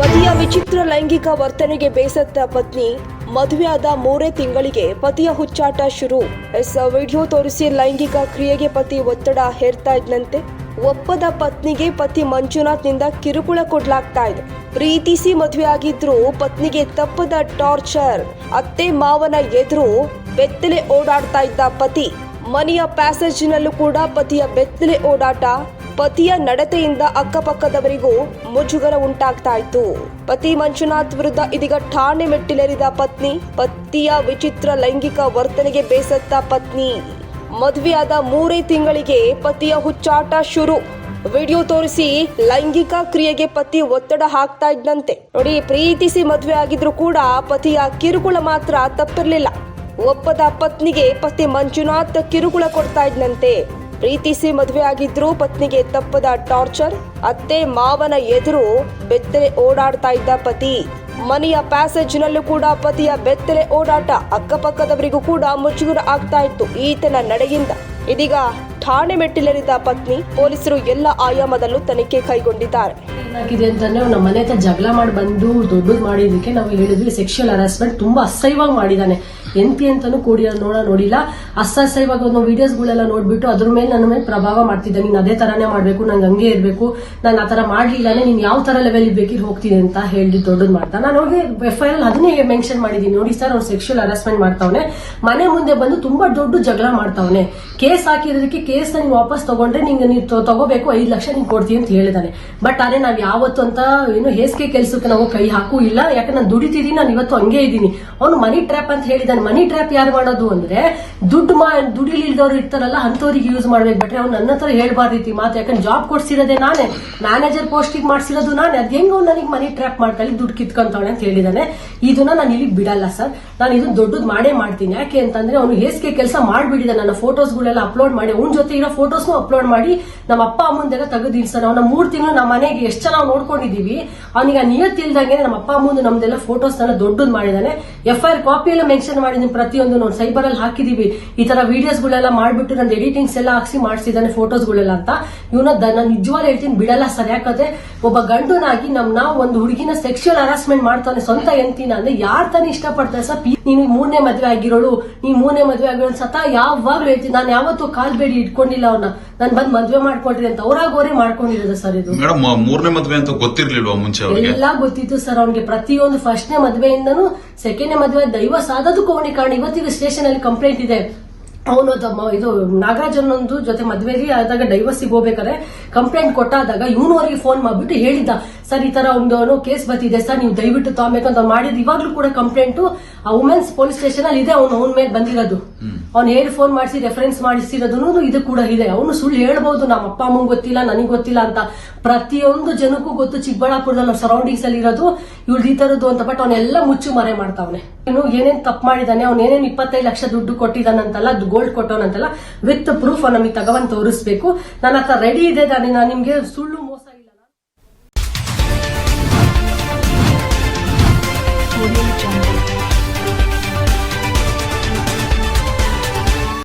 ಪತಿಯ ವಿಚಿತ್ರ ಲೈಂಗಿಕ ವರ್ತನೆಗೆ ಬೇಸತ್ತ ಪತ್ನಿ ಮದುವೆಯಾದ ಮೂರೇ ತಿಂಗಳಿಗೆ ಪತಿಯ ಹುಚ್ಚಾಟ ಶುರು. ಎಸ್, ವಿಡಿಯೋ ತೋರಿಸಿ ಲೈಂಗಿಕ ಕ್ರಿಯೆಗೆ ಪತಿ ಒತ್ತಡ ಹೇರ್ತಾ ಇದ್ನಂತೆ ಒಪ್ಪದ ಪತ್ನಿಗೆ ಪತಿ ಮಂಜುನಾಥ್ನಿಂದ ಕಿರುಕುಳ ಕೊಡ್ಲಾಗ್ತಾ ಇದೆ. ಪ್ರೀತಿಸಿ ಮದುವೆ ಆಗಿದ್ರು ಪತ್ನಿಗೆ ತಪ್ಪದ ಟಾರ್ಚರ್. ಅತ್ತೆ ಮಾವನ ಎದುರು ಬೆತ್ತಲೆ ಓಡಾಡ್ತಾ ಇದ್ದ ಪತಿ. ಮನೆಯ ಪ್ಯಾಸೇಜಿನಲ್ಲೂ ಕೂಡ ಪತಿಯ ಬೆತ್ತಲೆ ಓಡಾಟ ಪತಿಯ ನಡತೆಯಿಂದ ಅಕ್ಕಪಕ್ಕದವರಿಗೂ ಮುಜುಗರ ಉಂಟಾಗ್ತಾ ಇತ್ತು. ಪತಿ ಮಂಜುನಾಥ್ ವಿರುದ್ಧ ಇದೀಗ ಠಾಣೆ ಮೆಟ್ಟಿಲೇರಿದ ಪತ್ನಿ, ಪತಿಯ ವಿಚಿತ್ರ ಲೈಂಗಿಕ ವರ್ತನೆಗೆ ಬೇಸತ್ತ ಪತ್ನಿ. ಮದುವೆಯಾದ ಮೂರೇ ತಿಂಗಳಿಗೆ ಪತಿಯ ಹುಚ್ಚಾಟ ಶುರು. ವಿಡಿಯೋ ತೋರಿಸಿ ಲೈಂಗಿಕ ಕ್ರಿಯೆಗೆ ಪತಿ ಒತ್ತಡ ಹಾಕ್ತಾ ಇದ್ದಂತೆ ನೋಡಿ, ಪ್ರೀತಿಸಿ ಮದುವೆ ಆಗಿದ್ರು ಕೂಡ ಪತಿಯ ಕಿರುಕುಳ ಮಾತ್ರ ತಪ್ಪಿರಲಿಲ್ಲ. ಒಪ್ಪದ ಪತ್ನಿಗೆ ಪತಿ ಮಂಜುನಾಥ್ ಕಿರುಕುಳ ಕೊಡ್ತಾ ಇದ್ನಂತೆ. ಪ್ರೀತಿಸಿ ಮದುವೆ ಆಗಿದ್ರು, ಪತ್ನಿಗೆ ತಪ್ಪದ ಟಾರ್ಚರ್, ಅತ್ತೆ ಮಾವನ ಎದುರು ಬೆತ್ತಲೆ ಓಡಾಡ್ತಾ ಇದ್ದ ಪತಿ. ಮನೆಯ ಪ್ಯಾಸೇಜ್ನಲ್ಲೂ ಕೂಡ ಪತಿಯ ಬೆತ್ತಲೆ ಓಡಾಟ ಅಕ್ಕಪಕ್ಕದವರಿಗೂ ಕೂಡ ಮುಜುಗುರ ಆಗ್ತಾ ಇತ್ತು. ಈತನ ನಡೆಯಿಂದ ಇದೀಗ ಠಾಣೆ ಮೆಟ್ಟಿಲೇರಿದ ಪತ್ನಿ ಪೊಲೀಸರು ಎಲ್ಲ ಆಯಾಮದಲ್ಲೂ ತನಿಖೆ ಕೈಗೊಂಡಿದ್ದಾರೆ. ಏನಾಗಿದೆ ಅಂತಂದ್ರೆ ನಮ್ಮ ಮನೆ ಜಗಳ ಮಾಡಿ ಬಂದು ದೊಡ್ಡದು ಮಾಡಿದಕ್ಕೆ ನಾವು ಹೇಳಿದ್ವಿ. ಹರಾಸ್ಮೆಂಟ್ ತುಂಬಾ ಅಸಹ್ಯವಾಗಿ ಮಾಡಿದಾನೆ ಎಂತಿ ಅಂತಾನು ಕೂಡಿ ನೋಡ ನೋಡಿಲ್ಲ. ಅಸಹ್ಯವಾಗಿ ಒಂದು ವಿಡಿಯೋಸ್ಗಳೆಲ್ಲ ನೋಡ್ಬಿಟ್ಟು ಅದ್ರ ಮೇಲೆ ನನ್ನ ಮೇಲೆ ಪ್ರಭಾವ ಮಾಡ್ತಿದ್ದೆ. ನೀನು ಅದೇ ತರಾನೇ ಮಾಡ್ಬೇಕು, ನಂಗೆ ಹಂಗೆ ಇರಬೇಕು, ನಾನು ಆ ತರ ಮಾಡ್ಲಿಲ್ಲಾನೆ, ನೀನ್ ಯಾವ ತರ ಲೆವೆಲ್ ಬೇಕಿರ್ ಹೋಗ್ತೀನಿ ಅಂತ ಹೇಳಿ ದೊಡ್ಡದು ಮಾಡ್ತಾ. ನಾನು ಹೋಗಿ ಎಫ್ ಐ ಆರ್ ಅದನ್ನೇ ಮೆನ್ಷನ್ ಮಾಡಿದೀನಿ ನೋಡಿ ಸರ್ ಅವ್ನು ಸೆಕ್ಷುಯಲ್ ಹರಾಸ್ಮೆಂಟ್ ಮಾಡ್ತಾವನೆ. ಮನೆ ಮುಂದೆ ಬಂದು ತುಂಬಾ ದೊಡ್ಡ ಜಗಳ ಮಾಡ್ತಾವನೆ. ಕೇಸ್ ಹಾಕಿರೋದಕ್ಕೆ ಕೇಸ್ ನೀನು ವಾಪಸ್ ತಗೊಂಡ್ರೆ ನಿಂಗೆ ನೀವು ತಗೋಬೇಕು, ಐದು ಲಕ್ಷ ನೀನು ಕೊಡ್ತೀನಿ ಅಂತ ಹೇಳಿದಾನೆ. ಬಟ್ ಅದೇ ನಾವ್ ಯಾವತ್ತು ಅಂತ ಏನು ಹೇಸಿಗೆ ಕೆಲಸಕ್ಕೆ ನಾವು ಕೈ ಹಾಕೂ ಇಲ್ಲ. ಯಾಕಂದ್ರೆ ನಾನು ದುಡಿತಿದ್ದೀನಿ ನಾನು ಇವತ್ತು ಹಂಗೆ ಇದ್ದೀನಿ. ಅವನು ಮನಿ ಟ್ರ್ಯಾಪ್ ಅಂತ ಹೇಳಿದಾನೆ. ಮನಿ ಟ್ರ್ಯಾಪ್ ಯಾರು ಮಾಡೋದು ಅಂದ್ರೆ ದುಡ್ಡು ಮಾ ದುಡಿಲಿಲ್ದವ್ರು ಇರ್ತಾರಲ್ಲ ಅಂತವ್ರಿಗೆ ಯೂಸ್ ಮಾಡ್ಬೇಕು. ಬಿಟ್ರೆ ಅವ್ನು ನನ್ನ ಹತ್ರ ಹೇಳ್ಬಾರ್ದು ರೀತಿ ಮಾತು. ಯಾಕಂದ್ರೆ ಜಾಬ್ ಕೊಡ್ಸಿರೋದೇ ನಾನೇ. ಮ್ಯಾನೇಜರ್ ಪೋಸ್ಟಿಗೆ ಮಾಡ್ಸಿರೋದು ನಾನೇ. ಅದ್ ಹೆಂಗ್ ನನಗೆ ಮನಿ ಟ್ರ್ಯಾಪ್ ಮಾಡ್ಕೊಳ್ಳಿ ದುಡ್ಡು ಕಿತ್ಕೊಂತವಳೆ ಅಂತ ಹೇಳಿದಾನೆ. ಇದನ್ನ ನಾನು ಇಲ್ಲಿ ಬಿಡಲ್ಲ ಸರ್. ನಾನು ಇದನ್ನ ದೊಡ್ಡದು ಮಾಡೇ ಮಾಡ್ತೀನಿ. ಯಾಕೆ ಅಂತಂದ್ರೆ ಅವನು ಹೇಸಿಗೆ ಕೆಲಸ ಮಾಡ್ಬಿಟ್ಟಿದೆ ನನ್ನ ಫೋಟೋಸ್ಗಳೆಲ್ಲ ಅಪ್ಲೋಡ್ ಮಾಡಿ, ಅವ್ನ ಜೊತೆ ಇರೋ ಫೋಟೋಸ್ನು ಅಪ್ಲೋಡ್ ಮಾಡಿ ನಮ್ಮ ಅಪ್ಪ ಅಮ್ಮಂದೆಲ್ಲ ತೆಗೆದು ಸರ್. ಅವನ ಮೂರ್ ತಿಂಗಳು ನಮ್ಮ ಮನೆಗೆ ಎಷ್ಟು ಚೆನ್ನಾಗಿ ನೋಡ್ಕೊಂಡಿದೀವಿ. ಅವನಿಗೆ ನಿಯತ್ತಿಲ್ದಂಗೆ ನಮ್ಮ ಅಪ್ಪ ಅಮ್ಮಂದು ನಮ್ದೆಲ್ಲ ಫೋಟೋಸ್ ದೊಡ್ಡದು ಮಾಡಿದಾನೆ. ಎಫ್ ಐ ಆರ್ ಕಾಪಿ ಎಲ್ಲ ಮೆನ್ಷನ್ ಮಾಡಿದೀನಿ ಪ್ರತಿಯೊಂದು ನಾವು ಸೈಬರ್ ಅಲ್ಲಿ ಹಾಕಿದೀವಿ. ಈ ತರ ವಿಡಿಯೋಸ್ ಗಳೆಲ್ಲ ಮಾಡ್ಬಿಟ್ಟು ನನ್ನ ಎಡಿಟಿಂಗ್ಸ್ ಎಲ್ಲ ಹಾಕ್ಸಿ ಮಾಡಿಸಿದಾನೆ ಫೋಟೋಸ್ ಗಳೆಲ್ಲ ಅಂತ. ಇವನ ನಾನು ನಿಜವಾಗ್ಲೂ ಹೇಳ್ತೀನಿ ಬಿಡಲ್ಲ ಸರ್. ಯಾಕಂದ್ರೆ ಒಬ್ಬ ಗಂಡನಾಗಿ ನಮ್ ನಾವು ಒಂದು ಹುಡುಗಿನ ಸೆಕ್ಷುವಲ್ ಹರಾಸ್ಮೆಂಟ್ ಮಾಡ್ತಾನೆ ಸ್ವಂತ ಎಂತಿನ ಅಂದ್ರೆ ಯಾರ ತಾನೇ ಇಷ್ಟಪಡ್ತಾರೆ ಸರ್? ನೀನು ಮೂರನೇ ಮದ್ವೆ ಆಗಿರೋಳು ನೀ ಮೂರನೇ ಮದ್ವೆ ಆಗಿರೋಳು ಸತ ಯಾವಾಗ್ಲೂ ಹೇಳ್ತೀನಿ. ನಾನು ಯಾವತ್ತೂ ಕಾಲ್ ಬೇಡಿ ಇಟ್ಕೊಂಡಿಲ್ಲ ಅವ್ನ. ನಾನು ಬಂದ್ ಮದ್ವೆ ಮಾಡ್ಕೊಳ್ರಿ ಅಂತ ಅವರಾಗೋರೇ ಮಾಡ್ಕೊಂಡಿರೋದು ಸರ್ ಇದು. ಮೂರನೇ ಮದ್ವೆ ಅಂತ ಗೊತ್ತಿರ್ಲಿಲ್ವಾ ಮುಂಚೆ ಎಲ್ಲಾ ಎಲ್ಲ ಗೊತ್ತಿತ್ತು ಸರ್ ಅವ್ನಿಗೆ. ಪ್ರತಿಯೊಂದು ಫಸ್ಟ್ನೇ ಮದ್ವೆಯಿಂದನೂ ಸೆಕೆಂಡ್ನೇ ಮದುವೆ ದೈವ ಸಾಧದಕ್ಕೂ ಅವನಿಗೆ ಕಾರಣ ಇವತ್ತಿಗೂ ಸ್ಟೇಷನ್ ಅಲ್ಲಿ ಕಂಪ್ಲೇಂಟ್ ಇದೆ. ಅವನು ಇದು ನಾಗರಾಜ್ ಅನ್ನೊಂದು ಜೊತೆ ಮದ್ವೆಲಿ ಆದಾಗ ಡೈವರ್ಸಿಗೆ ಹೋಗ್ಬೇಕಾದ್ರೆ ಕಂಪ್ಲೇಂಟ್ ಕೊಟ್ಟಾದಾಗ ಇವನು ಅವರಿಗೆ ಫೋನ್ ಮಾಡ್ಬಿಟ್ಟು ಹೇಳಿದ್ದ ಸರ್, ಈ ತರ ಒಂದು ಕೇಸ್ ಬತ್ತಿದೆ ಸರ್, ನೀವು ದಯವಿಟ್ಟು ತಗೋಬೇಕಂತ ಅವ್ನು ಮಾಡಿದ್ ಇವಾಗ್ಲೂ ಕೂಡ ಕಂಪ್ಲೇಂಟ್ ಆ ವುಮೆನ್ಸ್ ಪೊಲೀಸ್ ಸ್ಟೇಷನ್ ಅಲ್ಲಿ ಇದೆ, ಅವನು ಅವನ ಮೇಲೆ ಬಂದಿರೋದು. ಅವ್ನು ಹೇಳಿ ಫೋನ್ ಮಾಡಿಸಿ ರೆಫರೆನ್ಸ್ ಮಾಡಿಸಿರೋದು ಇದು ಕೂಡ ಇದೆ. ಅವನು ಸುಳ್ಳು ಹೇಳ್ಬಹುದು ನಮ್ಮ ಅಪ್ಪ ಅಮ್ಮಂಗ್ ಗೊತ್ತಿಲ್ಲ, ನನಗೆ ಗೊತ್ತಿಲ್ಲ ಅಂತ. ಪ್ರತಿಯೊಂದು ಜನಕ್ಕೂ ಗೊತ್ತು, ಚಿಕ್ಕಬಳ್ಳಾಪುರದಲ್ಲಿ ಸರೌಂಡಿಂಗ್ಸ್ ಅಲ್ಲಿ ಇರೋದು ಇವ್ಳು ಈ ತರದ್ದು ಅಂತ ಬಟ್ ಅವನೆಲ್ಲ ಮುಚ್ಚು ಮರೆ ಮಾಡ್ತಾವನೆ. ಇನ್ನು ಏನೇನ್ ತಪ್ಪು ಮಾಡಿದಾನೆ, ಅವ್ನು ಏನೇನ್ ಇಪ್ಪತ್ತೈದು ಲಕ್ಷ ದುಡ್ಡು ಕೊಟ್ಟಿದ್ದಾನಂತಲ್ಲ ಗೋಲ್ಡ್ ಕೊಟ್ಟವನಂತಲ್ಲ ವಿತ್ ಪ್ರೂಫ್ ನಮಗೆ ತಗೊಂಡ್ ತೋರಿಸ್ಬೇಕು. ನನ್ನ ಹತ್ರ ರೆಡಿ ಇದೆ ನಾನು ನಿಮ್ಗೆ ಸುಳ್ಳು